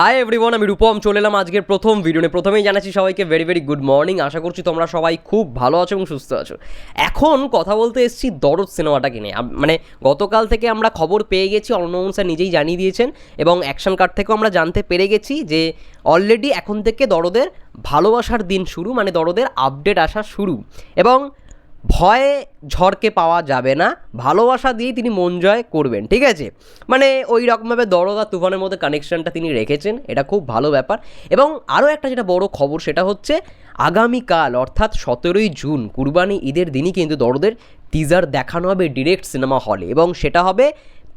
Hi everyone আমি রূপম। চলে এলাম আজকের প্রথম ভিডিও নিয়ে। প্রথমেই জানাচ্ছি সবাইকে ভেরি ভেরি গুড মর্নিং আশা করছি তোমরা সবাই খুব ভালো আছো এবং সুস্থ আছো। এখন কথা বলতে এসেছি দরদ সিনেমাটাকে নিয়ে। মানে গতকাল থেকে আমরা খবর পেয়ে গেছি অর্ণমোহন স্যার নিজেই জানিয়ে দিয়েছেন এবং অ্যাকশন কার্ড থেকেও আমরা জানতে পেরে গেছি যে অলরেডি এখন থেকে দরদের ভালোবাসার দিন শুরু মানে দরদের আপডেট আসা শুরু। এবং ভয়ে ঝড়কে পাওয়া যাবে না, ভালোবাসা দিয়েই তিনি মন জয় করবেন, ঠিক আছে? মানে ওই রকমভাবে দরদ আর তুফানের মধ্যে কানেকশনটা তিনি রেখেছেন, এটা খুব ভালো ব্যাপার। এবং আরও একটা যেটা বড় খবর, সেটা হচ্ছে আগামীকাল, অর্থাৎ সতেরোই জুন, কুরবানি ঈদের দিনই কিন্তু দরদের টিজার দেখানো হবে ডিরেক্ট সিনেমা হলে এবং সেটা হবে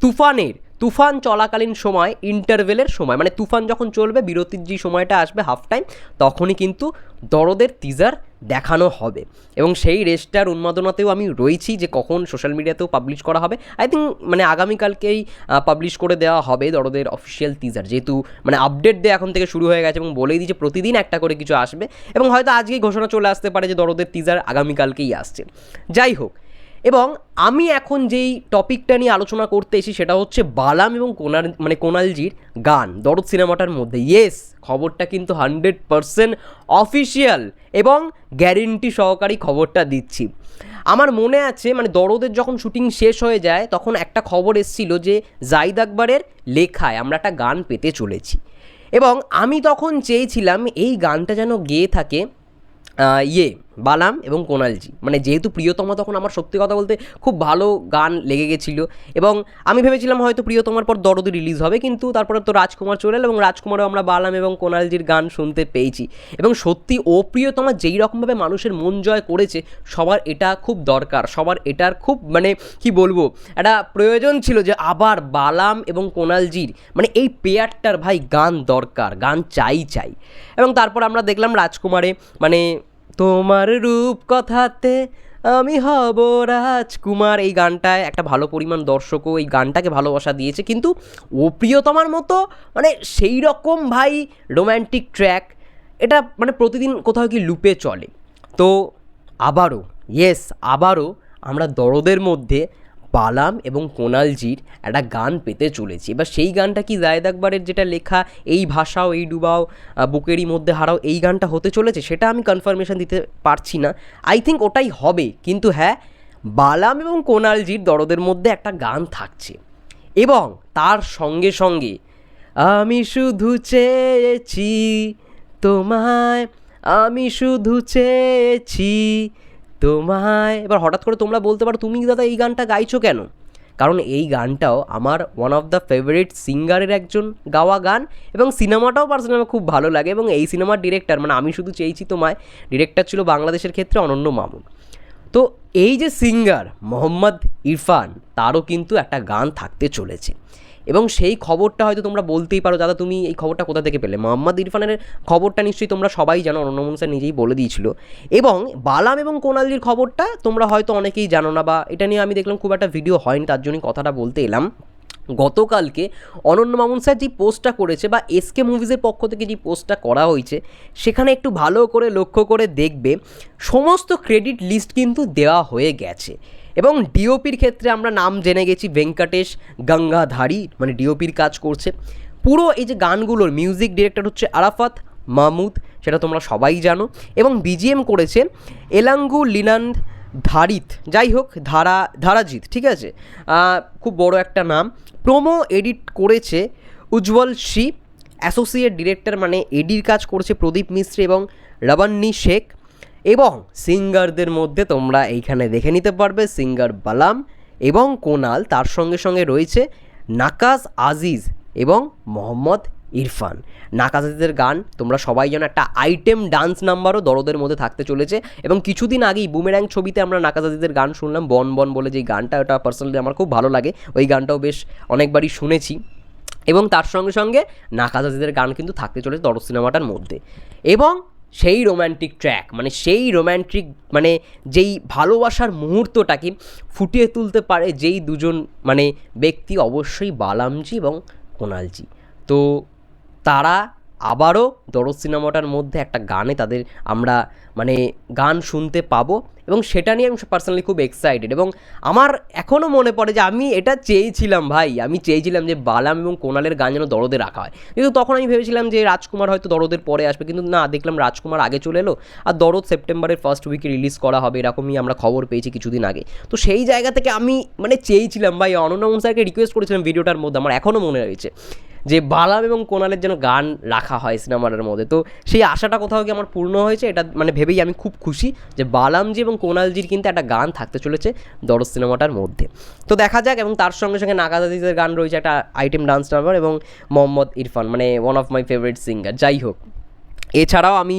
তুফানের, তুফান চলাকালীন সময় ইন্টারভেলের সময়। মানে তুফান যখন চলবে, বিরতির যে সময়টা আসবে হাফ টাইম তখনই কিন্তু দরদের টিজার দেখানো হবে। এবং সেই রেসটার উন্মাদনাতেও আমি রয়েছি যে কখন সোশ্যাল মিডিয়াতেও পাবলিশ করা হবে। আই থিঙ্ক মানে আগামীকালকেই পাবলিশ করে দেওয়া হবে দরদের অফিসিয়াল টিজার যেহেতু মানে আপডেট দেওয়া এখন থেকে শুরু হয়ে গেছে এবং বলেই দিয়েছে প্রতিদিন একটা করে কিছু আসবে। এবং হয়তো আজকেই ঘোষণা চলে আসতে পারে যে দরদের টিজার আগামীকালকেই আসছে। যাই হোক এবং আমি এখন যেই টপিকটা নিয়ে আলোচনা করতে এসেছি সেটা হচ্ছে বালাম এবং কোনার মানে কোনালজির গান, দরদ সিনেমাটার মধ্যে। ইয়েস খবরটা কিন্তু হান্ড্রেড পারসেন্ট অফিসিয়াল এবং গ্যারেন্টি সহকারী খবরটা দিচ্ছি। আমার মনে আছে মানে দরদের যখন শুটিং শেষ হয়ে যায়, তখন একটা খবর এসেছিল যে জাইদ আকবরের লেখায় আমরা একটা গান পেতে চলেছি। এবং আমি তখন চেয়েছিলাম এই গানটা যেন গেয়ে থাকে ইয়ে বালাম এবং কোনালজি। মানে যেহেতু প্রিয়তমা তখন আমার সত্যি কথা বলতে খুব ভালো গান লেগে গেছিল এবং আমি ভেবেছিলাম হয়তো প্রিয়তমার পর দরদি রিলিজ হবে, কিন্তু তারপরে তো রাজকুমার চলে এলো এবং রাজকুমারও আমরা বালাম এবং কোনালজির গান শুনতে পেয়েছি। এবং সত্যি ও যেই রকমভাবে মানুষের মন জয় করেছে, সবার এটা খুব দরকার, সবার এটার খুব মানে কি বলব, একটা প্রয়োজন ছিল যে আবার বালাম এবং কোনালজির মানে এই পেয়ারটার ভাই গান দরকার, গান চাই চাই। এবং তারপর আমরা দেখলাম রাজকুমারে মানে তোমার রূপ কথাতে আমি হব রাজকুমার। এই গানটায় একটা ভালো পরিমাণ দর্শকও এই গানটাকে ভালোবাসা দিয়েছে। কিন্তু ও প্রিয়তমার মতো মানে সেই রকম ভাই রোম্যান্টিক ট্র্যাক, এটা মানে প্রতিদিন কোথাও কি লুপে চলে। তো আবারও ইয়েস আবারও আমরা দরদের মধ্যে বালাম এবং কোনালজির একটা গান পেতে চলেছি। এবার সেই গানটা কি জায়দ আকবরের যেটা লেখা, এই ভাষাও, এই ডুবাও বুকেরই মধ্যে হারাও এই গানটা হতে চলেছে? সেটা আমি কনফার্মেশন দিতে পারছি না। আই থিঙ্ক ওটাই হবে। কিন্তু হ্যাঁ বালাম এবং কোনালজির দরদের মধ্যে একটা গান থাকছে। এবং তার সঙ্গে সঙ্গে আমি শুধু চেয়েছি তোমায়, আমি শুধু চেয়েছি তোমায়, এবার হঠাৎ করে তোমরা বলতে পারো তুমি দাদা এই গানটা গাইছো কেন? কারণ এই গানটাও আমার ওয়ান অফ দ্য ফেভারিট সিঙ্গারের একজন গাওয়া গান এবং সিনেমাটাও পার্সোনালি আমার খুব ভালো লাগে এবং এই সিনেমার ডিরেক্টর মানে আমি শুধু চেয়েছি তোমায় ডিরেক্টর ছিল বাংলাদেশের ক্ষেত্রে অনন্য মামুন। তো এই যে সিঙ্গার মোহাম্মদ ইরফান, তারও কিন্তু একটা গান থাকতে চলেছে। এবং সেই খবরটা হয়তো তোমরা বলতেই পারো, দাদা তুমি এই খবরটা কোথা থেকে পেলে? মোহাম্মদ ইরফানের খবরটা নিশ্চয়ই তোমরা সবাই জানো অনন্যমন স্যার নিজেই বলে দিয়েছিল। এবং বালাম এবং কোনালির খবরটা তোমরা হয়তো অনেকেই জানো না বা এটা নিয়ে আমি দেখলাম খুব একটা ভিডিও হয়নি, তার জন্যই কথাটা বলতে এলাম। গতকালকে অনন্য মামুন স্যার যে পোস্টটা করেছে বা এসকে মুভিজের পক্ষ থেকে যে পোস্টটা করা হয়েছে, সেখানে একটু ভালো করে লক্ষ্য করে দেখবে, সমস্ত ক্রেডিট লিস্ট কিন্তু দেওয়া হয়ে গেছে। এবং ডিওপির ক্ষেত্রে আমরা নাম জেনে গেছি ভেঙ্কটেশ গঙ্গাধারী মানে ডিওপির কাজ করছে। পুরো এই যে গানগুলোর মিউজিক ডিরেক্টর হচ্ছে আরাফাত মাহমুদ, সেটা তোমরা সবাই জানো। এবং বিজিএম করেছে এলাঙ্গু লিনান্দ ধারিত, যাই হোক, ধারা, ধারাজিৎ, ঠিক আছে? খুব বড় একটা নাম। প্রোমো এডিট করেছে উজ্জ্বল শ্রী অ্যাসোসিয়েট ডিরেক্টর মানে এডির কাজ করেছে প্রদীপ মিশ্র এবং রবান্নি শেখ। এবং সিঙ্গারদের মধ্যে তোমরা এইখানে দেখে নিতে পারবে সিঙ্গার বালাম এবং কোনাল তার সঙ্গে সঙ্গে রয়েছে নাকাজ আজিজ এবং মোহাম্মদ ইরফান। নাকাজ গান তোমরা সবাই যেন একটা আইটেম ডান্স নাম্বারও দরদের মধ্যে থাকতে চলেছে এবং কিছুদিন আগেই বুমেরাং ছবিতে আমরা নাকাজ আজিজের গান শুনলাম, বন বন বলে যে গানটা, ওটা পার্সোনালি আমার খুব ভালো লাগে, ওই গানটাও বেশ অনেকবারই শুনেছি। এবং তার সঙ্গে সঙ্গে নাকাজ আজিজের গান কিন্তু থাকতে চলেছে দরদ সিনেমাটার মধ্যে। এবং সেই রোম্যান্টিক ট্র্যাক মানে সেই রোম্যান্টিক মানে যেই ভালোবাসার মুহূর্তটাকে ফুটিয়ে তুলতে পারে যেই দুজন মানে ব্যক্তি অবশ্যই বালামজি এবং কোনালজি। তো তারা আবারও দরদ সিনেমাটার মধ্যে একটা গানে তাদের আমরা মানে গান শুনতে পাবো এবং সেটা নিয়ে আমি পার্সোনালি খুব এক্সাইটেড এবং আমার এখনও মনে পড়ে যে আমি এটা চেয়েছিলাম ভাই। আমি চেয়েছিলাম যে বালাম এবং কোনালের গান যেন দরদে রাখা হয়। কিন্তু তখন আমি ভেবেছিলাম যে রাজকুমার হয়তো দরদের পরে আসবে কিন্তু না, দেখলাম রাজকুমার আগে চলে এলো আর দরদ সেপ্টেম্বরের ফার্স্ট উইকে রিলিজ করা হবে, এরকমই আমরা খবর পেয়েছি কিছুদিন আগে। তো সেই জায়গা থেকে আমি মানে চেয়েছিলাম ভাই। অনন্যমন স্যারকে রিকোয়েস্ট করেছিলাম ভিডিওটার মধ্যে, আমার এখনও মনে রয়েছে। যে বালাম এবং কোনালের যেন গান রাখা হয় সিনেমাটার মধ্যে। তো সেই আশাটা কোথাও কি আমার পূর্ণ হয়েছে? এটা মানে ভেবেই আমি খুব খুশি যে বালামজি এবং কোনালজির কিন্তু একটা গান থাকতে চলেছে দরজ সিনেমাটার মধ্যে। তো দেখা যাক এবং তার সঙ্গে সঙ্গে নাগাদাদিদের গান রয়েছে একটা আইটেম ডান্স নাম্বার এবং মোহাম্মদ ইরফান মানে one of my favourite singer যাই হোক। এছাড়াও আমি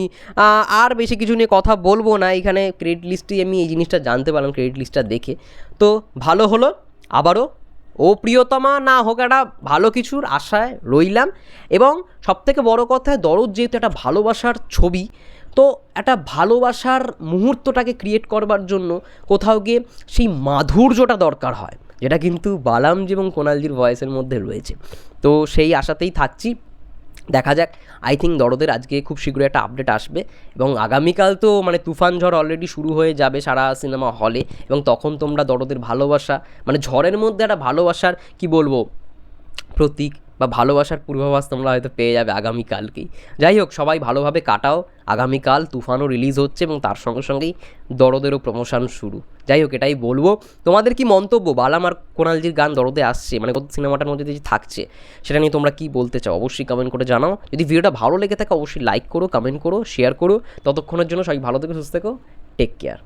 আর বেশি কিছু নিয়ে কথা বলব না, এখানে ক্রেডিট লিস্টেই আমি এই জিনিসটা জানতে পারলাম ক্রেডিট লিস্টটা দেখে। তো ভালো হলো, আবারও ও প্রিয়তমা না হোক একটা ভালো কিছুর আশায় রইলাম এবং সবথেকে বড় কথা, দরদ যেহেতু একটা ভালোবাসার ছবি, তো একটা ভালোবাসার মুহূর্তটাকে ক্রিয়েট করবার জন্য কোথাও গিয়ে সেই মাধুর্যটা দরকার হয়, যেটা কিন্তু বালামজি এবং কোনালজির ভয়েসের মধ্যে রয়েছে। তো সেই আশাতেই থাকছি। দেখা যাক। আই থিঙ্ক দরদের আজকে খুব শীঘ্রই একটা আপডেট আসবে এবং আগামীকাল তো মানে তুফান ঝড় অলরেডি শুরু হয়ে যাবে সারা সিনেমা হলে এবং তখন তোমরা দরদের ভালোবাসা মানে ঝড়ের মধ্যে একটা ভালোবাসার, কি বলব, প্রতীক বা ভালোবাসার পূর্বাভাস তোমরা হয়তো পেয়ে যাবে আগামীকালকেই। যাই হোক, সবাই ভালোভাবে কাটাও। আগামীকাল তুফানও রিলিজ হচ্ছে এবং তার সঙ্গে সঙ্গেই দরদেরও প্রমোশন শুরু। যাই হোক, এটাই বলব। তোমাদের কি মন্তব্য? বালাম আর কোনালজির গান দরদে আসছে মানে কত সিনেমাটার মধ্যে যে থাকছে, সেটা নিয়ে তোমরা কি বলতে চাও? অবশ্যই কমেন্ট করে জানাও। যদি ভিডিওটা ভালো লেগে থাকে, অবশ্যই লাইক করো কমেন্ট করো শেয়ার করো। ততক্ষণের জন্য সবাই ভালো থেকো, সুস্থ থেকো। Take care